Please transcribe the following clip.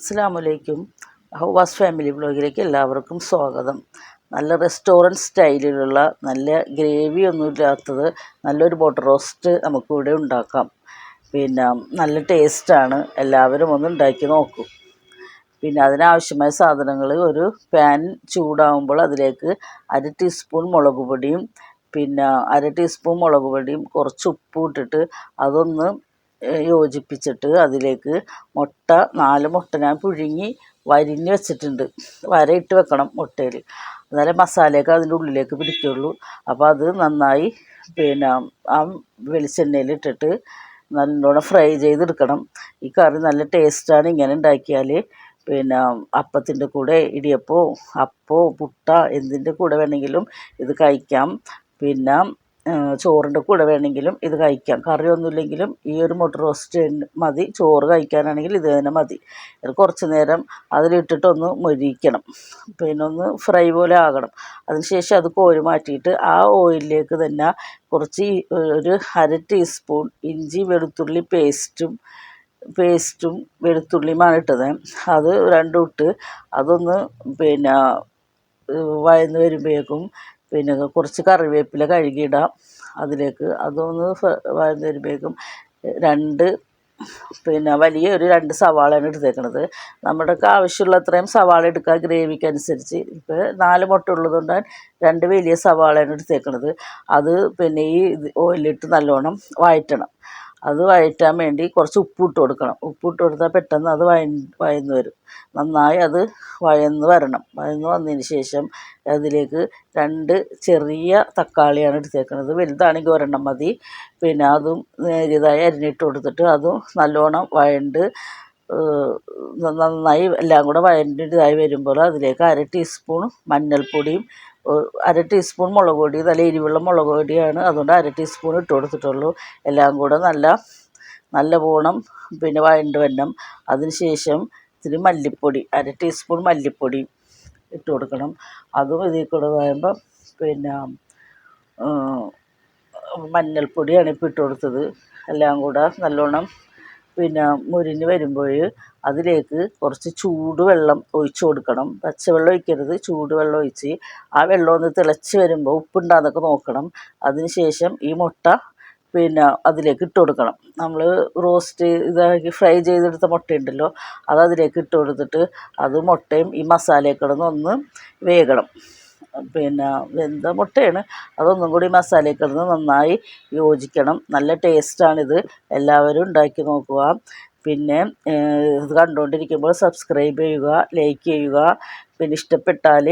അസ്സാമലൈക്കും ഹവാസ് ഫാമിലി ബ്ലോഗിലേക്ക് എല്ലാവർക്കും സ്വാഗതം. നല്ല റെസ്റ്റോറന്റ് സ്റ്റൈലിലുള്ള നല്ല ഗ്രേവി ഒന്നും ഇല്ലാത്തത് നല്ലൊരു ബോട്ടർ റോസ്റ്റ് നമുക്കിവിടെ ഉണ്ടാക്കാം. പിന്നെ നല്ല ടേസ്റ്റാണ്. എല്ലാവരും ഒന്ന് ഉണ്ടാക്കി നോക്കും. പിന്നെ അതിനാവശ്യമായ സാധനങ്ങൾ ഒരു പാൻ ചൂടാകുമ്പോൾ അതിലേക്ക് അര ടീസ്പൂൺ മുളക് പൊടിയും പിന്നെ അര ടീസ്പൂൺ മുളക് പൊടിയും കുറച്ച് ഉപ്പും ഇട്ടിട്ട് അതൊന്ന് യോജിപ്പിച്ചിട്ട് അതിലേക്ക് മുട്ട നാല് മുട്ട ഞാൻ പുഴുങ്ങി വരിഞ്ഞ് വെച്ചിട്ടുണ്ട്. വരയിട്ട് വെക്കണം മുട്ടയിൽ. എന്നാലേ മസാലയൊക്കെ അതിന്റെ ഉള്ളിലേക്ക് പിടിക്കുള്ളൂ. അപ്പോൾ അത് നന്നായി പിന്നെ ആ വെളിച്ചെണ്ണയിൽ ഇട്ടിട്ട് നല്ലോണം ഫ്രൈ ചെയ്തെടുക്കണം. ഈ കറി നല്ല ടേസ്റ്റാണ് ഇങ്ങനെ ഉണ്ടാക്കിയാൽ. പിന്നെ അപ്പത്തിന്റെ കൂടെ ഇടിയപ്പോ അപ്പോ പുട്ട എന്തിന്റെ കൂടെ വേണമെങ്കിലും ഇത് കഴിക്കാം. പിന്നെ ചോറിന്റെ കൂടെ വേണമെങ്കിലും ഇത് കഴിക്കാം. കറിയൊന്നുമില്ലെങ്കിലും ഈ ഒരു മുട്ട റോസ്റ്റ് മതി. ചോറ് കഴിക്കാനാണെങ്കിൽ ഇത് തന്നെ മതി. കുറച്ച് നേരം അതിലിട്ടിട്ടൊന്ന് മൊരിക്കണം. പിന്നെ ഒന്ന് ഫ്രൈ പോലെ ആകണം. അതിനുശേഷം അത് കോരി മാറ്റിയിട്ട് ആ ഓയിലിലേക്ക് തന്നെ കുറച്ച് ഒരു അര ടീസ്പൂൺ ഇഞ്ചി വെളുത്തുള്ളി പേസ്റ്റും പേസ്റ്റും വെളുത്തുള്ളിയുമാണ് ഇട്ടത്. അത് രണ്ടും ഇട്ട് അതൊന്ന് പിന്നെ വയന്ന് വരുമ്പോഴേക്കും പിന്നെ കുറച്ച് കറിവേപ്പില കഴുകിയിടാം. അതിലേക്ക് അതൊന്ന് വരുമ്പോഴേക്കും രണ്ട് പിന്നെ വലിയ ഒരു രണ്ട് സവാളയാണ് എടുത്തേക്കണത്. നമ്മുടെയൊക്കെ ആവശ്യമുള്ള അത്രയും സവാള എടുക്കുക ഗ്രേവിക്ക് അനുസരിച്ച് ഇപ്പോൾ നാല് മുട്ട ഉള്ളതുകൊണ്ട് രണ്ട് വലിയ സവാളയാണ് എടുത്തേക്കണത്. അത് പിന്നെ ഈ ഓയിലിട്ട് നല്ലോണം വഴറ്റണം അത് വഴറ്റാൻ വേണ്ടി കുറച്ച് ഉപ്പിട്ട് കൊടുക്കണം. ഉപ്പിട്ട് കൊടുത്താൽ പെട്ടെന്ന് അത് വഴ വഴന്ന് വരും. നന്നായി അത് വഴന്ന് വരണം. വഴന്ന് വന്നതിന് ശേഷം അതിലേക്ക് രണ്ട് ചെറിയ തക്കാളിയാണ് എടുത്തേക്കുന്നത് വലുതാണെങ്കിൽ ഒരെണ്ണം മതി. പിന്നെ അതും നേരിയതായി അരിഞ്ഞിട്ട് കൊടുത്തിട്ട് അതും നല്ലോണം വഴണ്ട് നന്നായി എല്ലാം കൂടെ വഴണ്ടിയതായി വരുമ്പോൾ അതിലേക്ക് അര ടീസ്പൂൺ മഞ്ഞൾപ്പൊടിയും അര ടീസ്പൂൺ മുളക് പൊടി നല്ല എരിവുള്ള മുളക് പൊടിയാണ്. അതുകൊണ്ട് അര ടീസ്പൂൺ ഇട്ട് കൊടുത്തിട്ടുള്ളൂ. എല്ലാം കൂടെ നല്ല നല്ല പോണം. പിന്നെ വഴണ്ട് വരണം അതിന് ശേഷം ഇത്തിരി മല്ലിപ്പൊടി അര ടീസ്പൂൺ മല്ലിപ്പൊടി ഇട്ട് കൊടുക്കണം. അതും ഇതിൽ കൂടെ പറയുമ്പം പിന്നെ മഞ്ഞൾപ്പൊടിയാണ് ഇപ്പോൾ ഇട്ട് കൊടുത്തത്. എല്ലാം കൂടെ നല്ലോണം പിന്നെ മുരിഞ്ഞ് വരുമ്പോൾ അതിലേക്ക് കുറച്ച് ചൂടുവെള്ളം ഒഴിച്ച് കൊടുക്കണം. പച്ചവെള്ളം ഒഴിക്കരുത്. ചൂടുവെള്ളം ഒഴിച്ച് ആ വെള്ളം ഒന്ന് തിളച്ച് വരുമ്പോൾ ഉപ്പുണ്ടാകുന്നൊക്കെ നോക്കണം. അതിന് ശേഷം ഈ മുട്ട പിന്നെ അതിലേക്ക് ഇട്ട് കൊടുക്കണം. നമ്മൾ റോസ്റ്റ് ഇതാക്കി ഫ്രൈ ചെയ്തെടുത്ത മുട്ടയുണ്ടല്ലോ അത് അതിലേക്ക് ഇട്ട് കൊടുത്തിട്ട് അത് മുട്ടയും ഈ മസാലയൊക്കെ ഒന്ന് വേകണം. പിന്നെ വെന്ത മുട്ടയാണ്. അതൊന്നും കൂടി മസാലയിൽ കിടന്ന് നന്നായി യോജിക്കണം. നല്ല ടേസ്റ്റാണിത്. എല്ലാവരും ഉണ്ടാക്കി നോക്കുക. പിന്നെ ഇത് കണ്ടുകൊണ്ടിരിക്കുമ്പോൾ സബ്സ്ക്രൈബ് ചെയ്യുക ലൈക്ക് ചെയ്യുക. പിന്നെ ഇഷ്ടപ്പെട്ടാൽ